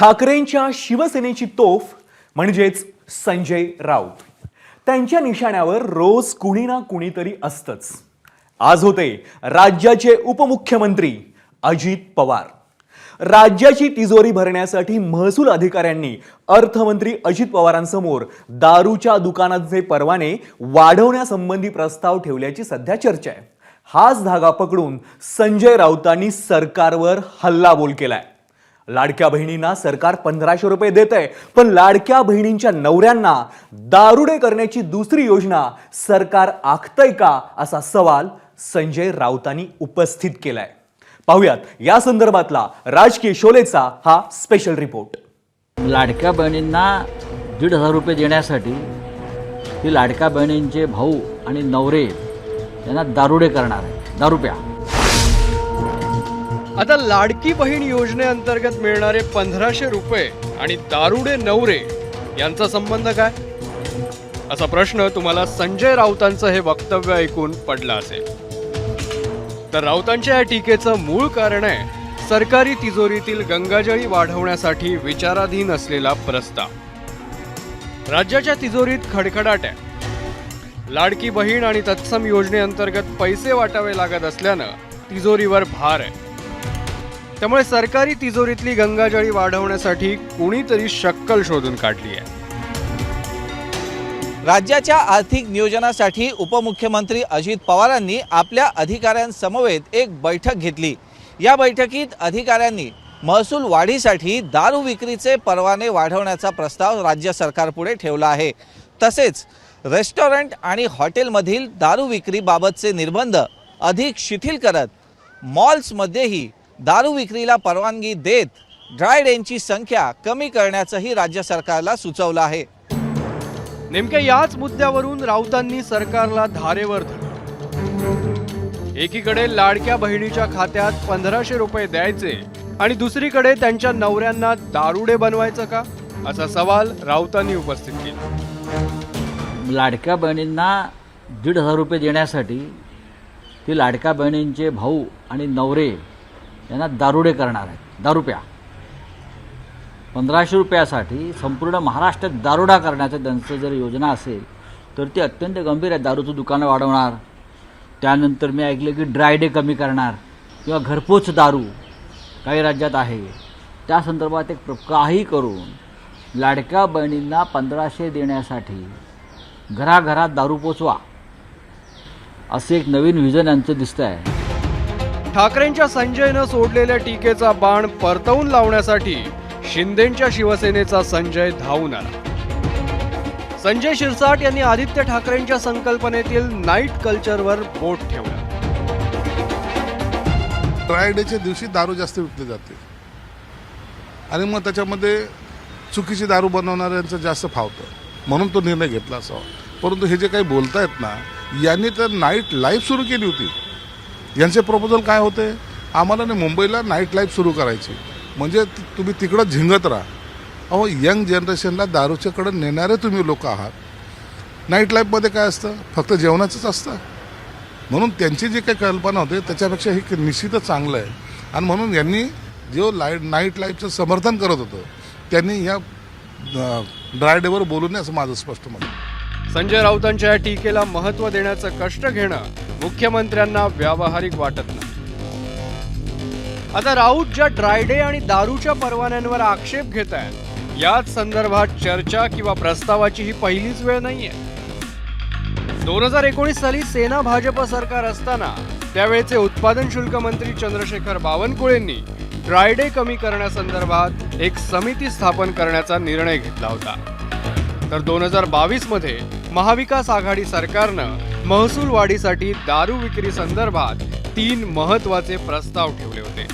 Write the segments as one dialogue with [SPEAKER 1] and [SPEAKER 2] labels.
[SPEAKER 1] ठाकरेंच्या शिवसेनेची तोफ म्हणजेच संजय राऊत. त्यांच्या निशाण्यावर रोज कुणी ना कुणीतरी असतंच. आज होते राज्याचे उपमुख्यमंत्री अजित पवार. राज्याची तिजोरी भरण्यासाठी महसूल अधिकाऱ्यांनी अर्थमंत्री अजित पवारांसमोर दारूच्या दुकानाचे परवाने वाढवण्यासंबंधी प्रस्ताव ठेवल्याची सध्या चर्चा आहे. हाच धागा पकडून संजय राऊतांनी सरकारवर हल्लाबोल केलाय. लाडक्या बहिणींना सरकार पंधराशे रुपये देत आहे पण लाडक्या बहिणींच्या नवऱ्यांना दारुडे करण्याची दुसरी योजना सरकार आखतंय का? असा सवाल संजय राऊतांनी उपस्थित केलाय. पाहुयात या संदर्भातला राजकीय शोलेचा हा स्पेशल रिपोर्ट
[SPEAKER 2] लाडक्या बहिणींना दीड हजार रुपये देण्यासाठी ही लाडक्या बहिणींचे भाऊ आणि नवरे यांना दारुडे करणार आहे दारुप्या.
[SPEAKER 3] आता लाडकी बहीण योजनेअंतर्गत मिळणारे पंधराशे रुपये आणि दारुडे नवरे यांचा संबंध काय? असा प्रश्न तुम्हाला संजय राऊतांचं हे वक्तव्य ऐकून पडला असेल. तर राऊतांच्या या टीकेचं मूळ कारण आहे सरकारी तिजोरीतील गंगाजळी वाढवण्यासाठी विचाराधीन असलेला प्रस्ताव. राज्याच्या तिजोरीत खडखडाट आहे. लाडकी बहीण आणि तत्सम योजनेअंतर्गत पैसे वाटावे लागत असल्यानं तिजोरीवर भार आहे. त्यामुळे सरकारी तिजोरीतली गंगाजळी वाढवण्यासाठी कुणीतरी शक्कल शोधून काढली आहे.
[SPEAKER 4] राज्याच्या आर्थिक नियोजनासाठी उपमुख्यमंत्री अजित पवारांनी आपल्या अधिकाऱ्यांसमवेत एक बैठक घेतली. या बैठकीत अधिकाऱ्यांनी महसूल वाढीसाठी दारू विक्रीचे परवाने वाढवण्याचा प्रस्ताव राज्य सरकारपुढे ठेवला आहे. तसेच रेस्टॉरंट आणि हॉटेलमधील दारू विक्रीबाबतचे निर्बंध अधिक शिथिल करत मॉल्समध्येही दारू विक्रीला परवानगी देत ड्राय डेंची संख्या कमी करण्याचंही राज्य सरकारला सुचवलं आहे.
[SPEAKER 3] नेमक्या याच मुद्द्यावरून राऊतांनी सरकारला धारेवर धरलं. एकीकडे लाडक्या बहिणीच्या खात्यात पंधराशे रुपये द्यायचे आणि दुसरीकडे त्यांच्या नवऱ्यांना दारुडे बनवायचं का? असा सवाल राऊतांनी उपस्थित केला.
[SPEAKER 2] लाडक्या बहिणींना दीड हजार रुपये देण्यासाठी ही लाडक्या बहिणींचे भाऊ आणि नवरे यांना दारुडे करणार आहेत. दारुप्या. पंधराशे रुपयासाठी संपूर्ण महाराष्ट्रात दारुडा करण्याचं त्यांचं जर योजना असेल तर ती अत्यंत गंभीर आहे. दारूचं दुकानं वाढवणार. त्यानंतर मी ऐकलं की ड्राय डे कमी करणार. किंवा घरपोच दारू काही राज्यात आहे. त्या संदर्भात एक काही करून लाडक्या बहिणींना पंधराशे देण्यासाठी घराघरात दारू पोचवा. असे एक नवीन व्हिजन यांचं दिसतं आहे
[SPEAKER 3] ठाकरेंच्या संजयनं सोडलेल्या टीकेचा बाण परतवून लावण्यासाठी शिंदेच्या शिवसेनेचा संजय धावून आला. संजय शिरसाट यांनी आदित्य ठाकरेंच्या संकल्पनेतील नाईट कल्चरवर बोट ठेवलं.
[SPEAKER 5] फ्रायडेच्या दिवशी दारू जास्त विकली जाते. आणि मग त्याच्यामध्ये चुकीची दारू बनवणाऱ्यांचं जास्त फावतं. म्हणून तो निर्णय घेतला असावा. परंतु हे जे काही बोलतायत ना यांनी तर नाईट लाईफ सुरू केली होती. यांचे प्रपोजल काय होते? आम्हाला ना मुंबईला नाईट लाईफ सुरू करायची. म्हणजे तुम्ही तिकडं झिंगत राहा. अहो यंग जनरेशनला दारूच्याकडं नेणारे तुम्ही लोक आहात. नाईट लाईफमध्ये काय असतं? फक्त जेवणाचंच असतं. म्हणून त्यांची जी काही कल्पना होते त्याच्यापेक्षा हे निश्चितच चांगलं आहे. आणि म्हणून यांनी जो लाय नाईट लाईफचं समर्थन करत होतं त्यांनी या ड्रायडेवर बोलू नये असं माझं स्पष्ट मत
[SPEAKER 3] संजय राऊतांच्या या टीकेला महत्त्व देण्याचं कष्ट घेणं मुख्यमंत्र्यांना व्यावहारिक वाटत नाही. आता राऊत ज्या ड्रायडे आणि दारूच्या परवान्यांवर आक्षेप घेत आहेत याच संदर्भात चर्चा किंवा प्रस्तावाची ही पहिलीच वेळ नाहीये. दोन हजार एकोणीस साली सेना भाजप सरकार असताना त्यावेळेचे उत्पादन शुल्क मंत्री चंद्रशेखर बावनकुळेंनी ड्रायडे कमी करण्यासंदर्भात एक समिती स्थापन करण्याचा निर्णय घेतला होता. तर दोन हजार बावीसमध्ये महाविकास आघाडी सरकारनं महसूल वाढीसाठी दारू विक्री संदर्भात तीन महत्त्वाचे प्रस्ताव ठेवले होते.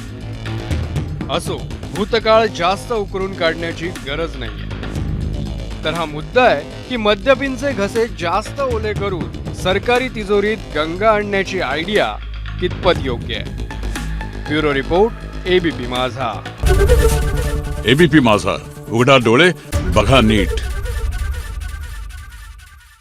[SPEAKER 3] असो भूतकाळ जास्त उकरून काढण्याची गरज नाहीये. तर हा मुद्दा आहे की मद्यपींचे घसे जास्त ओले करून सरकारी तिजोरीत गंगा आणण्याची आयडिया कितपत योग्य आहे? Bureau report ABP Majha.
[SPEAKER 6] ABP Majha. उघडा डोळे बघा नीट.